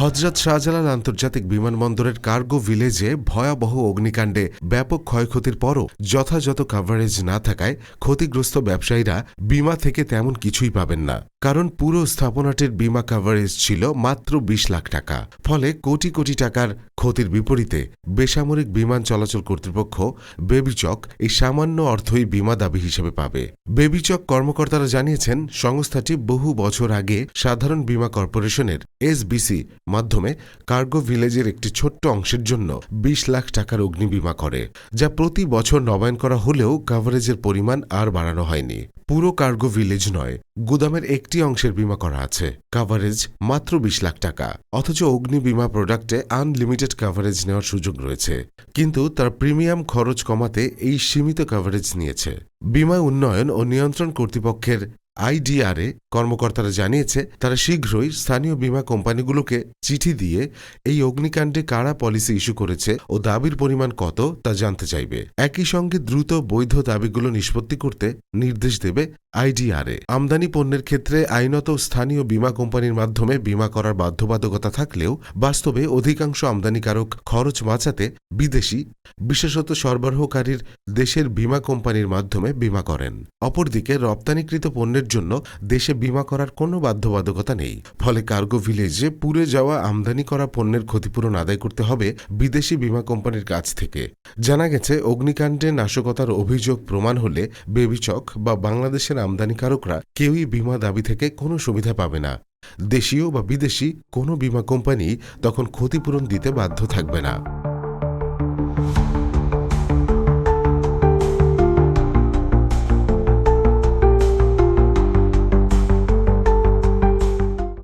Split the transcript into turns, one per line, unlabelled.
হজরত শাহজালাল আন্তর্জাতিক বিমানবন্দরের কার্গো ভিলেজে ভয়াবহ অগ্নিকাণ্ডে ব্যাপক ক্ষয়ক্ষতির পরও যথাযথ কাভারেজ না থাকায় ক্ষতিগ্রস্ত ব্যবসায়ীরা বিমা থেকে তেমন কিছুই পাবেন না। কারণ পুরো স্থাপনাটির বিমা কাভারেজ ছিল মাত্র বিশ লাখ টাকা। ফলে কোটি কোটি টাকার ক্ষতির বিপরীতে বেসামরিক বিমান চলাচল কর্তৃপক্ষ বেবিচক এই সামান্য অর্থই বিমা দাবি হিসেবে পাবে। বেবিচক কর্মকর্তারা জানিয়েছেন, সংস্থাটি বহু বছর আগে সাধারণ বীমা কর্পোরেশনের এসবিসি মাধ্যমে কার্গো ভিলেজের একটি ছোট্ট অংশের জন্য বিশ লাখ টাকার অগ্নি বিমা করে, যা প্রতি বছর নবায়ন করা হলেও কাভারেজের পরিমাণ আর বাড়ানো হয়নি। পুরো কার্গো ভিলেজ নয় গুদামের একটি অংশের বীমা করা আছে। কাভারেজ মাত্র বিশ লাখ টাকা। অথচ অগ্নি বিমা প্রোডাক্টে আনলিমিটেড কাভারেজ নেওয়ার সুযোগ রয়েছে। কিন্তু তার প্রিমিয়াম খরচ কমাতে এই সীমিত কাভারেজ নিয়েছে। বিমা উন্নয়ন ও নিয়ন্ত্রণ কর্তৃপক্ষের আইডিআরএ কর্মকর্তারা জানিয়েছে, তারা শীঘ্রই স্থানীয় বীমা কোম্পানিগুলোকে চিঠি দিয়ে এই অগ্নিকাণ্ডে কারা পলিসি ইস্যু করেছে ও দাবির পরিমাণ কত তা জানতে চাইবে। একই সঙ্গে দ্রুত বৈধ দাবিগুলো নিষ্পত্তি করতে নির্দেশ দেবে আইডিআরএ আমদানি পণ্যের ক্ষেত্রে আইনত স্থানীয় বীমা কোম্পানির মাধ্যমে বীমা করার বাধ্যবাধকতা থাকলেও বাস্তবে অধিকাংশ আমদানিকারক খরচ বাঁচাতে বিদেশি, বিশেষত সরবরাহকারীর দেশের বীমা কোম্পানির মাধ্যমে বীমা করেন। অপরদিকে রপ্তানিকৃত পণ্যের জন্য দেশে বীমা করার কোনো বাধ্যবাধকতা নেই। ফলে কার্গো ভিলেজে পুড়ে যাওয়া আমদানি করা পণ্যের ক্ষতিপূরণ আদায় করতে হবে বিদেশি বীমা কোম্পানির কাছ থেকে। জানা গেছে, অগ্নিকাণ্ডে নাশকতার অভিযোগ প্রমাণ হলে বেবিচক বা বাংলাদেশের আমদানিকারকরা কেউই বিমা দাবি থেকে কোনো সুবিধা পাবে না। দেশীয় বা বিদেশি কোনো বিমা কোম্পানি তখন ক্ষতিপূরণ দিতে বাধ্য থাকবে না।